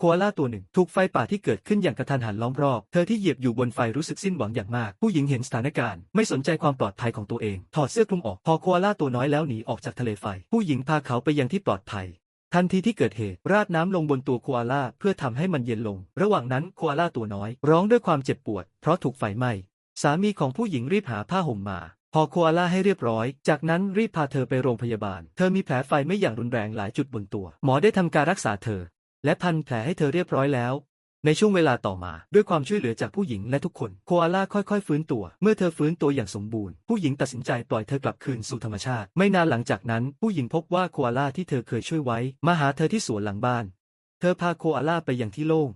โคอาล่าตัวหนึ่งถูกไฟป่าที่เกิดขึ้นอย่างกระทันหันล้อมรอบ เธอที่เหยียบอยู่บนไฟรู้สึกสิ้นหวังอย่างมาก ผู้หญิงเห็นสถานการณ์ ไม่สนใจความปลอดภัยของตัวเอง ถอดเสื้อคลุมออก พอโคอาล่าตัวน้อยแล้วหนีออกจากทะเลไฟ ผู้หญิงพาเขาไปยังที่ปลอดภัย ทันทีที่เกิดเหตุ ราดน้ำลงบนตัวโคอาล่าเพื่อทำให้มันเย็นลง ระหว่างนั้นโคอาล่าตัวน้อย ร้องด้วยความเจ็บปวด เพราะถูกไฟไหม้ สามีของผู้หญิงรีบหาผ้าห่มมาพอโคอาล่าให้เรียบร้อย จากนั้นรีบพาเธอไปโรงพยาบาล เธอมีแผลไฟไม่อย่างรุนแรงหลายจุดบนตัว หมอได้ทำการรักษาเธอ และพันแผลให้เธอเรียบร้อยแล้ว ในช่วงเวลาต่อมาด้วยความช่วยเหลือจากผู้หญิงและทุกคน โคอาล่าค่อยๆ ฟื้นตัว เมื่อเธอฟื้นตัวอย่างสมบูรณ์ ผู้หญิงตัดสินใจปล่อยเธอกลับคืนสู่ธรรมชาติ ไม่นานหลังจากนั้น ผู้หญิงพบว่าโคอาล่าที่เธอเคยช่วยไว้ มาหาเธอที่สวนหลังบ้าน เธอพาโคอาล่าไปยังที่โล่ง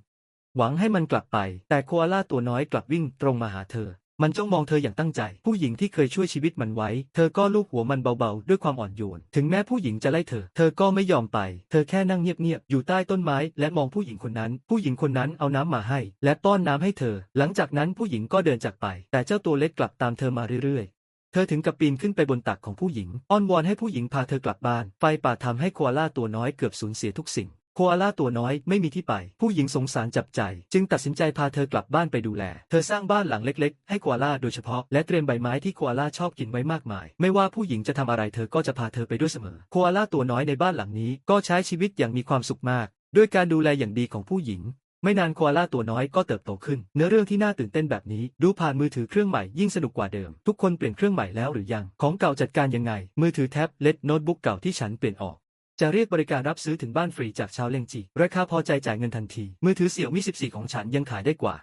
หวังให้มันกลับไป แต่โคอาล่าตัวน้อยกลับวิ่งตรงมาหาเธอ มันจ้องมองเธออย่างตั้งใจ ผู้หญิงที่เคยช่วยชีวิตมันไว้ เธอก็ลูบหัวมันเบาๆ ด้วยความอ่อนโยน ถึงแม้ผู้หญิงจะไล่เธอ เธอก็ไม่ยอมไป เธอแค่นั่งเงียบๆ อยู่ใต้ต้นไม้ และมองผู้หญิงคนนั้น ผู้หญิงคนนั้นเอาน้ำมาให้ และป้อนน้ำให้เธอ หลังจากนั้นผู้หญิงก็เดินจากไป แต่เจ้าตัวเล็กกลับตามเธอมาเรื่อยๆเธอถึงกับปีนขึ้นไปบนตักของผู้หญิง อ้อนวอนให้ผู้หญิงพาเธอกลับบ้าน ไฟป่าทำให้โคอาล่าตัวน้อยเกือบสูญเสียทุกสิ่ง โคอาล่าตัวน้อยไม่มีที่ไป ผู้หญิงสงสารจับใจ จึงตัดสินใจพาเธอกลับบ้านไปดูแล เธอสร้างบ้านหลังเล็กๆ ให้โคอาล่าโดยเฉพาะและเตรียมใบไม้ที่โคอาล่าชอบกินไว้มากมาย ไม่ว่าผู้หญิงจะทำอะไรเธอก็จะพาเธอไปด้วยเสมอ โคอาล่าตัวน้อยในบ้านหลังนี้ก็ใช้ชีวิตอย่างมีความสุขมาก ด้วยการดูแลอย่างดีของผู้หญิงไม่นานโคอาล่าตัวน้อยก็เติบโตขึ้น เนื้อเรื่องที่น่าตื่นเต้นแบบนี้ ดูผ่านมือถือเครื่องใหม่ยิ่งสนุกกว่าเดิม ทุกคนเปลี่ยนเครื่องใหม่แล้วหรือยัง ของเก่าจัดการยังไง มือถือแท็บเล็ตโน้ตบุ๊กเก่าที่ฉันเปลี่ยนออก จะเรียกบริการรับซื้อถึงบ้านฟรีจากชาวเลงจี ราคาพอใจจ่ายเงินทันที มือถือเสี่ยวมี14 ของฉันยังขายได้กว่า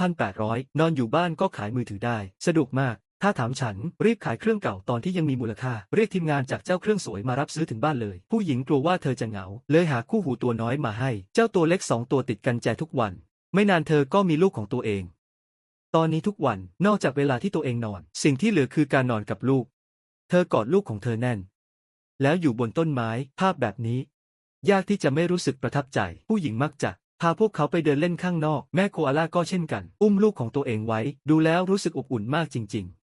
2,800 นอนอยู่บ้านก็ขายมือถือได้ สะดวกมาก ถ้าถามฉัน รีบขายเครื่องเก่าตอนที่ยังมีมูลค่า เรียกทีมงานจากเจ้าเครื่องสวยมารับซื้อถึงบ้านเลย ผู้หญิงกลัวว่าเธอจะเหงา เลยหาคู่หูตัวน้อยมาให้ เจ้าตัวเล็กสองตัวติดกันแจทุกวัน ไม่นานเธอก็มีลูกของตัวเอง ตอนนี้ทุกวัน นอกจากเวลาที่ตัวเองนอน สิ่งที่เหลือคือการนอนกับลูก เธอกอดลูกของเธอแน่น แล้วอยู่บนต้นไม้ ภาพแบบนี้ ยากที่จะไม่รู้สึกประทับใจ ผู้หญิงมักจะพาพวกเขาไปเดินเล่นข้างนอก แม่โคอาล่าก็เช่นกัน อุ้มลูกของตัวเองไว้ ดูแล้วรู้สึกอบอุ่นมากจริง